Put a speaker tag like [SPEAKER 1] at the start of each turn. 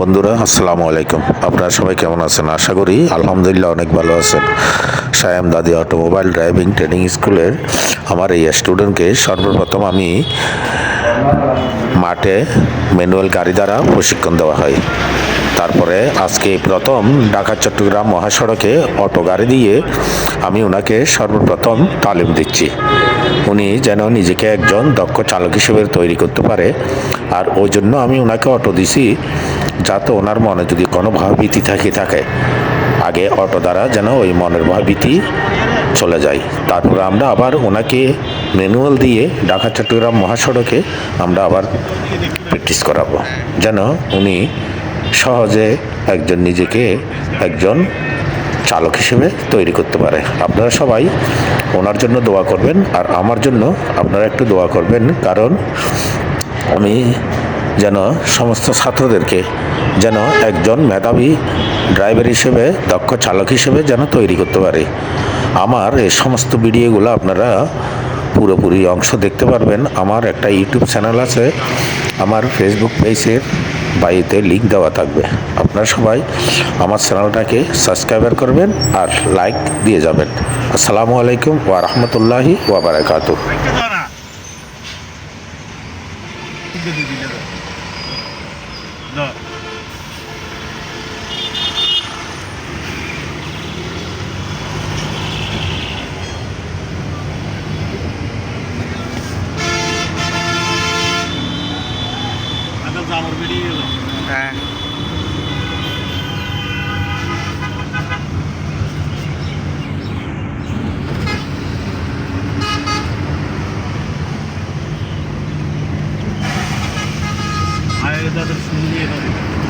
[SPEAKER 1] বন্ধুরা, আসসালামু আলাইকুম। আপনারা সবাই কেমন আছেন? আশা করি আলহামদুলিল্লাহ অনেক ভালো আছেন। সায়াম দাদি অটোমোবাইল ড্রাইভিং ট্রেনিং স্কুলের আমার এই স্টুডেন্টকে সর্বপ্রথম আমি মাঠে ম্যানুয়াল গাড়ি দ্বারা প্রশিক্ষণ দেওয়া হয়। তারপরে আজকে প্রথম ঢাকা চট্টগ্রাম মহাসড়কে অটো গাড়ি দিয়ে আমি ওনাকে সর্বপ্রথম তালিম দিচ্ছি। উনি যেন নিজেকে একজন দক্ষ চালক হিসেবে তৈরি করতে পারে। আর ওই জন্য আমি ওনাকে অটো দিছি, যাতে ওনার মনে যদি কোনো ভয়ভীতি থাকে থাকে, আগে অটো দ্বারা যেন ওই মনের ভয়ভীতি চলে যায়। তারপরে আমরা আবার ওনাকে ম্যানুয়াল দিয়ে ঢাকা, চট্টগ্রাম মহাসড়কে আমরা আবার প্র্যাকটিস করাবো। যেন উনি সহজে একজন নিজেকে একজন চালক হিসেবে তৈরি করতে পারে। আপনারা সবাই ওনার জন্য দোয়া করবেন আর আমার জন্য আপনারা একটু দোয়া করবেন, কারণ আমি যেন সমস্ত ছাত্রদেরকে যেন একজন মেধাবী ড্রাইভার হিসেবে, দক্ষ চালক হিসেবে যেন তৈরি করতে পারে। আমার এই সমস্ত ভিডিওগুলো আপনারা পুরোপুরি অংশ দেখতে পারবেন। আমার একটা ইউটিউব চ্যানেল আছে, আমার ফেসবুক পেজের বাড়িতে লিঙ্ক দেওয়া থাকবে আপনারা সবাই আমার চ্যানেলটাকে সাবস্ক্রাইবার করবেন আর লাইক দিয়ে যাবেন আসসালামু আলাইকুম ওয়া রাহমাতুল্লাহি ওয়া
[SPEAKER 2] বারাকাতু. No. 嗯好的
[SPEAKER 3] 还
[SPEAKER 2] 有一个在这的